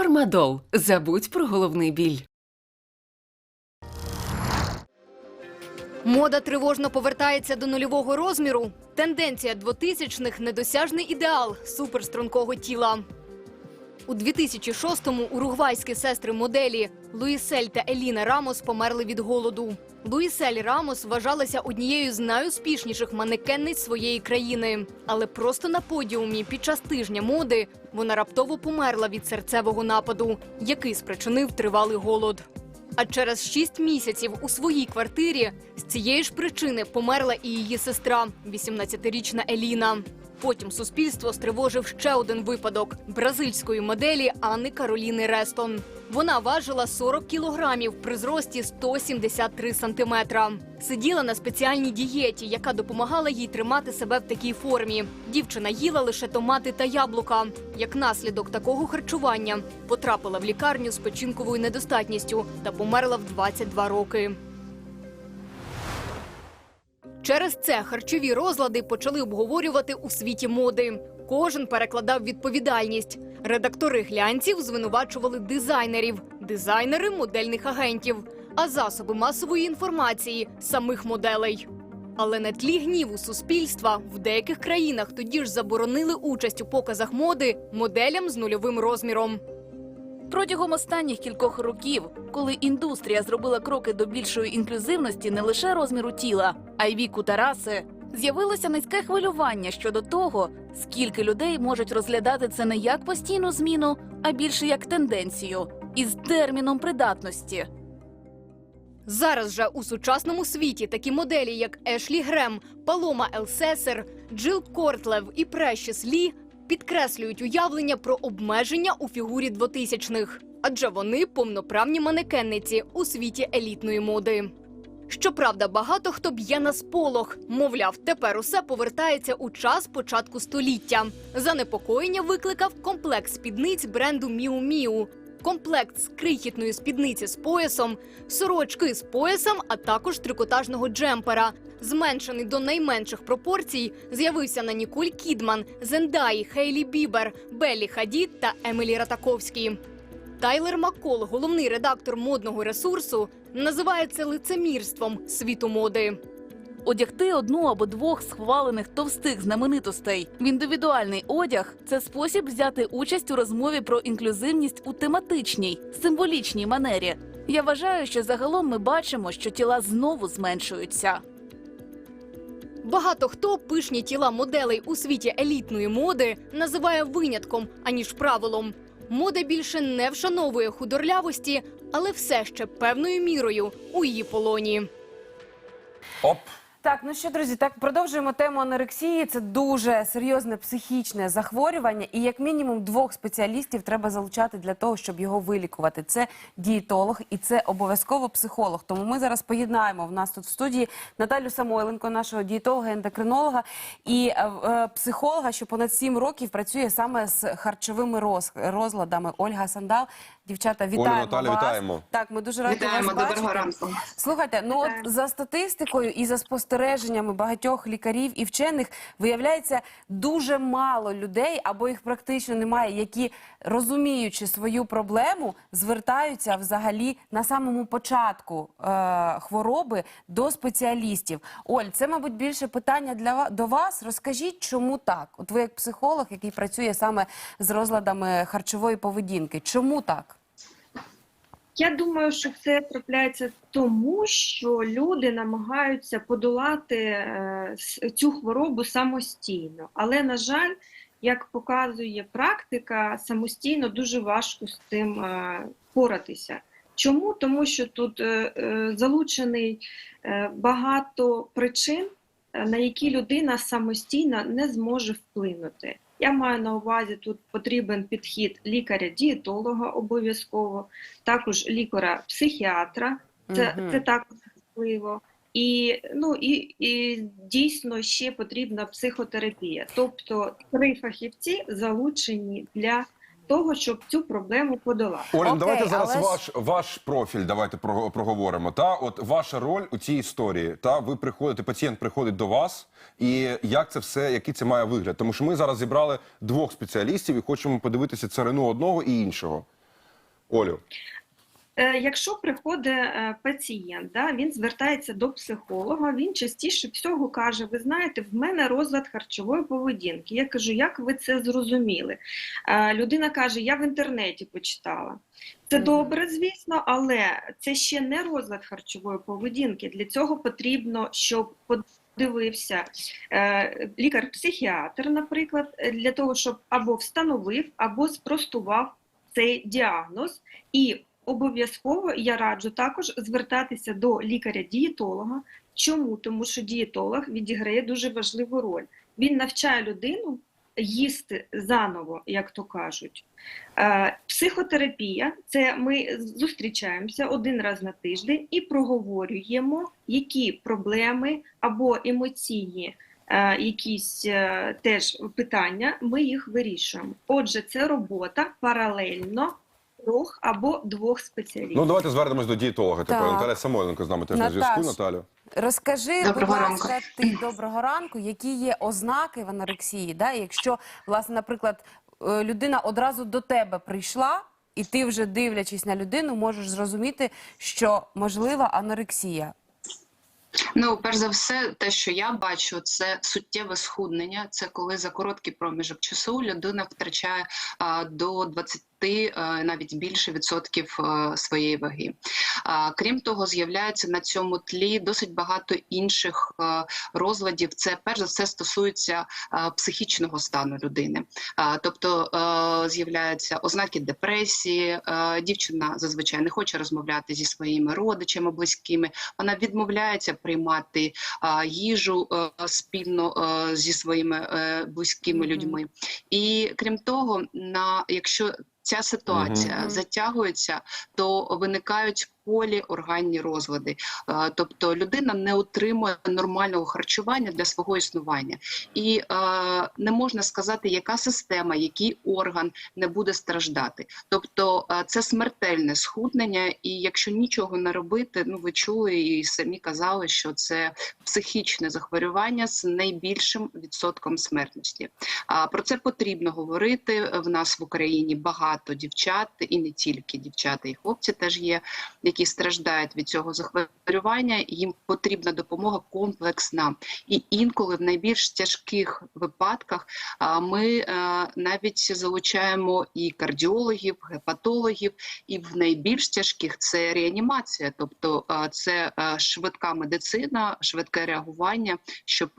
Фармадол. Забудь про головний біль. Мода тривожно повертається до нульового розміру. Тенденція 2000-х – недосяжний ідеал суперстрункого тіла. У 2006-му уругвайські сестри моделі Луїсель та Еліна Рамос померли від голоду. Луїсель Рамос вважалася однією з найуспішніших манекенниць своєї країни. Але просто на подіумі під час тижня моди вона раптово померла від серцевого нападу, який спричинив тривалий голод. А через шість місяців у своїй квартирі з цієї ж причини померла і її сестра, 18-річна Еліна. Потім суспільство стривожив ще один випадок бразильської моделі Анни Кароліни Рестон. Вона важила 40 кілограмів при зрості 173 сантиметра. Сиділа на спеціальній дієті, яка допомагала їй тримати себе в такій формі. Дівчина їла лише томати та яблука. Як наслідок такого харчування потрапила в лікарню з печінковою недостатністю та померла в 22 роки. Через це харчові розлади почали обговорювати у світі моди. Кожен перекладав відповідальність. Редактори глянців звинувачували дизайнерів, дизайнери модельних агентів, а засоби масової інформації самих моделей. Але на тлі гніву суспільства в деяких країнах тоді ж заборонили участь у показах моди моделям з нульовим розміром. Протягом останніх кількох років, коли індустрія зробила кроки до більшої інклюзивності не лише розміру тіла, а й віку та раси, з'явилося низьке хвилювання щодо того, скільки людей можуть розглядати це не як постійну зміну, а більше як тенденцію із терміном придатності. Зараз же у сучасному світі такі моделі, як Ешлі Грем, Палома Елсесер, Джил Кортлев і Прещіс Лі підкреслюють уявлення про обмеження у фігурі 2000-х. адже вони повноправні манекенниці у світі елітної моди. Щоправда, багато хто б'є на сполох. Мовляв, тепер усе повертається у час початку століття. Занепокоєння викликав комплекс спідниць бренду Міу Міу. Комплект з крихітної спідниці з поясом, сорочки з поясом, а також трикотажного джемпера. Зменшений до найменших пропорцій, з'явився на Ніколь Кідман, Зендаї, Хейлі Бібер, Беллі Хадід та Емілі Ратаковській. Тайлер Маккол, головний редактор модного ресурсу, називає це лицемірством світу моди. Одягти одну або двох схвалених товстих знаменитостей в індивідуальний одяг це спосіб взяти участь у розмові про інклюзивність у тематичній, символічній манері. Я вважаю, що загалом ми бачимо, що тіла знову зменшуються. Багато хто пишні тіла моделей у світі елітної моди називає винятком, аніж правилом. Мода більше не вшановує худорлявості, але все ще певною мірою у її полоні. Оп. Так, ну що, друзі, так продовжуємо тему анорексії. Це дуже серйозне психічне захворювання, і як мінімум двох спеціалістів треба залучати для того, щоб його вилікувати. Це дієтолог і це обов'язково психолог. Тому ми зараз поєднаємо в нас тут в студії Наталю Самойленко, нашого дієтолога, ендокринолога і е, е, психолога, що понад сім років працює саме з харчовими роз, розладами. Ольга Сандал. Дівчата, вітаємо Наталя, вас. вітаємо. Так, ми дуже раді Вітаємо, вас бачити. Слухайте, ну от за статистикою і за спостереженнями багатьох лікарів і вчених виявляється дуже мало людей, або їх практично немає, які розуміючи свою проблему, звертаються взагалі на самому початку е, хвороби до спеціалістів. Оль, це мабуть більше питання для до вас. Розкажіть, чому так? От ви як психолог, який працює саме з розладами харчової поведінки, чому так? Я думаю, що це трапляється тому, що люди намагаються подолати е, цю хворобу самостійно. Але, на жаль, як показує практика, самостійно дуже важко з тим е, впоратися. Чому? Тому що тут е, залучений багато причин, на які людина самостійно не зможе вплинути. Я маю на увазі, тут потрібен підхід лікаря-дієтолога обов'язково, також лікаря-психіатра, це, угу. це також важливо. І, ну, і, і дійсно ще потрібна психотерапія. Тобто три фахівці залучені для того, щоб цю проблему подолати. Оля, ну, Окей, давайте зараз але ваш ваш профіль. Давайте про- проговоримо. Та от ваша роль у цій історії. Та ви приходите, пацієнт приходить до вас, і як це все, який це має вигляд? Тому що ми зараз зібрали двох спеціалістів і хочемо подивитися царину одного і іншого. Олю. Е, Якщо приходить е, пацієнт, да, він звертається до психолога, він частіше всього каже: Ви знаєте, в мене розлад харчової поведінки. Я кажу, як ви це зрозуміли? Е, Людина каже: Я в інтернеті почитала. Це добре, звісно, але це ще не розлад харчової поведінки. Для цього потрібно, щоб подивився лікар-психіатр, наприклад, для того, щоб або встановив, або спростував цей діагноз. І обов'язково я раджу також звертатися до лікаря-дієтолога. Чому? Тому що дієтолог відіграє дуже важливу роль. Він навчає людину їсти заново, як то кажуть. Е, Психотерапія це ми зустрічаємося один раз на тиждень і проговорюємо, які проблеми або емоційні е, якісь е, теж питання, ми їх вирішуємо. Отже, це робота паралельно трьох або двох спеціалістів. Ну давайте звернемось до дієтолога. Тепер Так. Наталя Самойленко з нами теж на Наташ. зв'язку. Наталю. Розкажи, Доброго будь ранку. ласка, ти доброго ранку, які є ознаки в анорексії? Да? Якщо, власне, наприклад, е, людина одразу до тебе прийшла, і ти вже дивлячись на людину, можеш зрозуміти, що можлива анорексія. Ну, перш за все, те, що я бачу, це суттєве схуднення. Це коли за короткий проміжок часу людина втрачає а, до 20 а, навіть більше відсотків своєї ваги. Крім того, з'являється на цьому тлі досить багато інших розладів. Це перш за все стосується психічного стану людини. Тобто з'являються ознаки депресії. дівчина зазвичай не хоче розмовляти зі своїми родичами, близькими. Вона відмовляється приймати їжу спільно зі своїми е, близькими людьми. І крім того, на якщо ця ситуація угу. затягується, то виникають поліорганні розлади. Е, Тобто людина не отримує нормального харчування для свого існування, і е, не можна сказати, яка система, який орган не буде страждати. Тобто е, це смертельне схуднення, і якщо нічого не робити, ну ви чули і самі казали, що це психічне захворювання з найбільшим відсотком смертності. Про це потрібно говорити. В нас в Україні багато дівчат, і не тільки дівчата, і хлопці теж є, які страждають від цього захворювання. Їм потрібна допомога комплексна. І інколи в найбільш тяжких випадках ми е, навіть залучаємо і кардіологів, гепатологів, і в найбільш тяжких це реанімація, тобто е, це е, швидка медицина, швидке реагування, щоб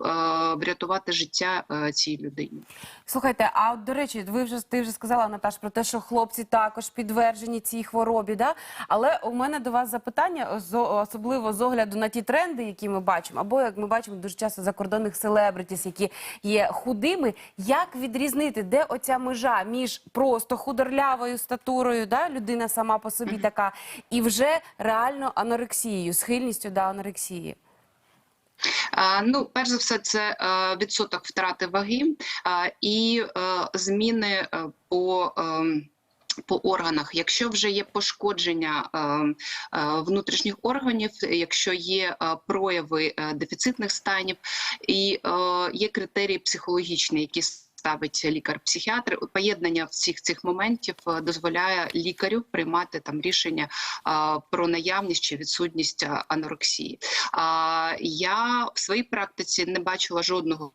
врятувати життя цій людині. Слухайте, а от, до речі, ви вже ти вже сказала Наташ про те, що хлопці також підтверджені цій хворобі. Да? Але у мене до вас запитання, особливо з огляду на ті тренди, які ми бачимо, або як ми бачимо дуже часто закордонних селебритіс, які є худими. Як відрізнити, де оця межа між просто худорлявою статурою, да? людина сама по собі така, і вже реально анорексією, схильністю до анорексії? Ну, перш за все, це е, відсоток втрати ваги і е, зміни е, по. Ем, По органах, якщо вже є пошкодження е, е, внутрішніх органів, якщо є е, прояви е, дефіцитних станів, і є критерії психологічні, які ставить лікар-психіатр, поєднання всіх цих моментів дозволяє лікарю приймати там рішення е, про наявність чи відсутність анорексії. А я в своїй практиці не бачила жодного.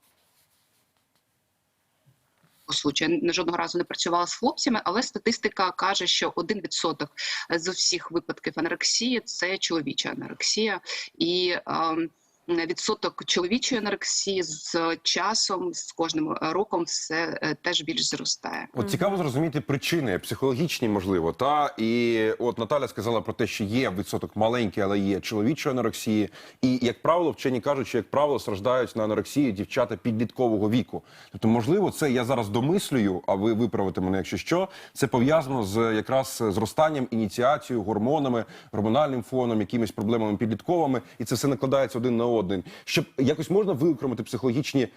Случаю. Я жодного разу не працювала з хлопцями, але статистика каже, що 1% з усіх випадків анорексії це чоловіча анорексія, і ем, відсоток чоловічої анорексії з часом, з кожним роком, все е, теж більш зростає. От цікаво зрозуміти причини психологічні, можливо, та і от Наталя сказала про те, що є відсоток маленький, але є чоловічої анорексії. І як правило, вчені кажуть, що як правило страждають на анорексії дівчата підліткового віку. Тобто, можливо, це я зараз домислюю, а ви виправите мене, якщо що, це пов'язано з якраз зростанням, ініціацією, гормонами, гормональним фоном, якимись проблемами підлітковими, і це все накладається один на один. Щоб якось можна виокремити психологічні е,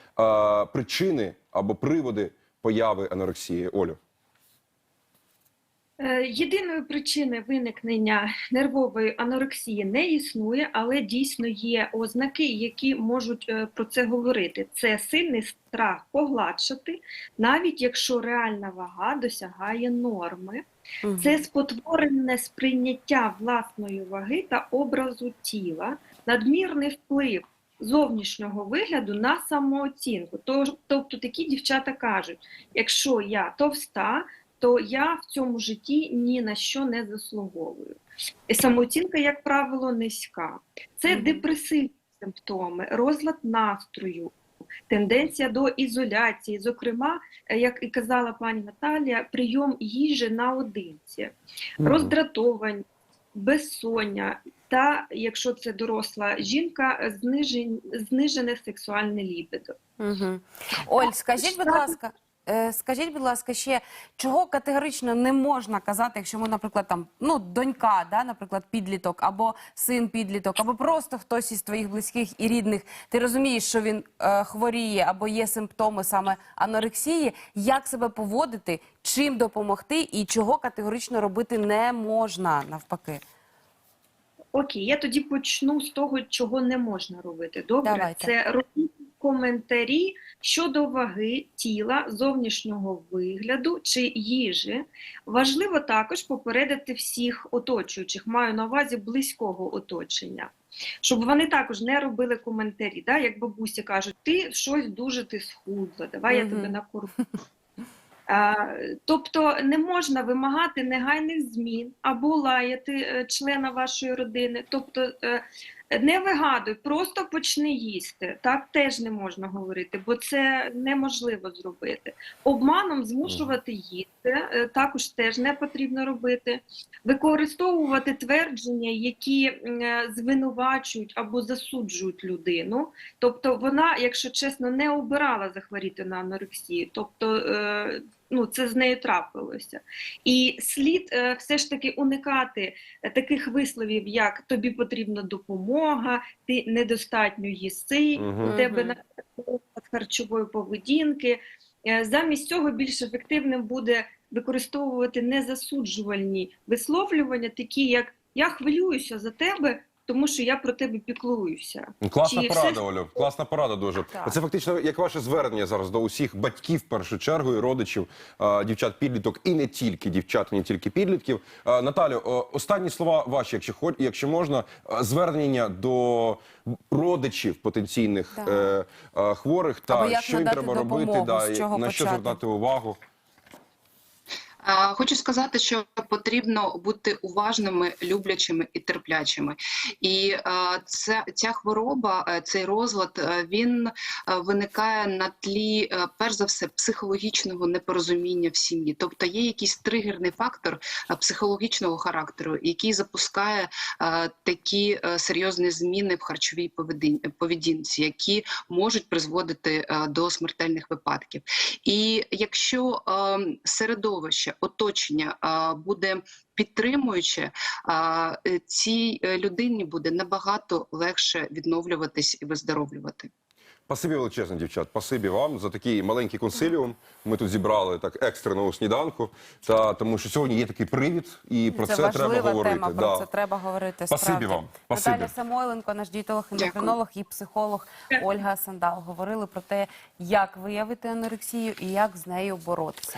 причини або приводи появи анорексії, Олю. Е, Єдиної причини виникнення нервової анорексії не існує, але дійсно є ознаки, які можуть е, про це говорити. Це сильний страх погладшати, навіть якщо реальна вага досягає норми. Мгм. Це спотворене сприйняття власної ваги та образу тіла, надмірний вплив зовнішнього вигляду на самооцінку. Тобто такі дівчата кажуть: якщо я товста, то я в цьому житті ні на що не заслуговую. І самооцінка, як правило, низька. Це депресивні симптоми, розлад настрою, тенденція до ізоляції. Зокрема, е, як і казала пані Наталія, прийом їжі наодинці, роздратованість, безсоння та, якщо це доросла жінка, знижень, знижене сексуальне лібідо. Угу. Оль, скажіть, будь ласка, скажіть, будь ласка, ще чого категорично не можна казати, якщо ми, наприклад, там ну донька, да, наприклад, підліток, або син підліток, або просто хтось із твоїх близьких і рідних, ти розумієш, що він е, хворіє або є симптоми саме анорексії, як себе поводити, чим допомогти і чого категорично робити не можна навпаки. Окей, я тоді почну з того, чого не можна робити. Добре, Давайте. це робити коментарі щодо ваги тіла, зовнішнього вигляду чи їжі. Важливо також попередити всіх оточуючих, маю на увазі близького оточення. Щоб вони також не робили коментарі, да? як бабусі кажуть, ти щось дуже ти схудла, давай я Мгм. тебе накормлю. Тобто не можна вимагати негайних змін або лаяти е, члена вашої родини. Тобто е, не вигадуй, просто почни їсти. Так теж не можна говорити, бо це неможливо зробити. Обманом змушувати їсти е, також теж не потрібно робити. Використовувати твердження, які е, звинувачують або засуджують людину. Тобто вона, якщо чесно, не обирала захворіти на анорексію. Тобто е, ну, це з нею трапилося. І слід е, все ж таки уникати е, таких висловів, як тобі потрібна допомога, ти недостатньо їси, у тебе наприклад, харчової поведінки. Е, Замість цього більш ефективним буде використовувати незасуджувальні висловлювання, такі як я хвилююся за тебе, тому що я про тебе піклуюся. Ну, Класна Чи порада, все- Олю. Класна порада дуже. Так. Це фактично як ваше звернення зараз до усіх батьків, в першу чергу, і родичів, дівчат, підліток, і не тільки дівчат, і не тільки підлітків. Наталю, останні слова ваші, якщо хоч, якщо можна, звернення до родичів потенційних Так. е, хворих та Або як що їм треба робити, допомогу, да, з і на що почати? звертати увагу. Хочу сказати, що потрібно бути уважними, люблячими і терплячими. І а, ця, хвороба, е, цей розлад, е, він е, виникає на тлі, перш за все, психологічного непорозуміння в сім'ї. Тобто є якийсь тригерний фактор психологічного характеру, який запускає такі серйозні зміни в харчовій поведінці, які можуть призводити до смертельних випадків. І якщо е, середовище, оточення буде підтримуюче, а, е, цій е, людині буде набагато легше відновлюватись і виздоровлювати. Спасибі величезне, дівчат. Спасибі вам за такий маленький консиліум. Ми тут зібрали так екстрену сніданку. Та тому, що сьогодні є такий привід, і про це, це треба говорити. тема, про це треба говорити. Спасибі справді. вам. Спасибі. Наталя Самойленко, наш дієтолог, ендокринолог і психолог Ольга Сандал говорили про те, як виявити анорексію і як з нею боротися.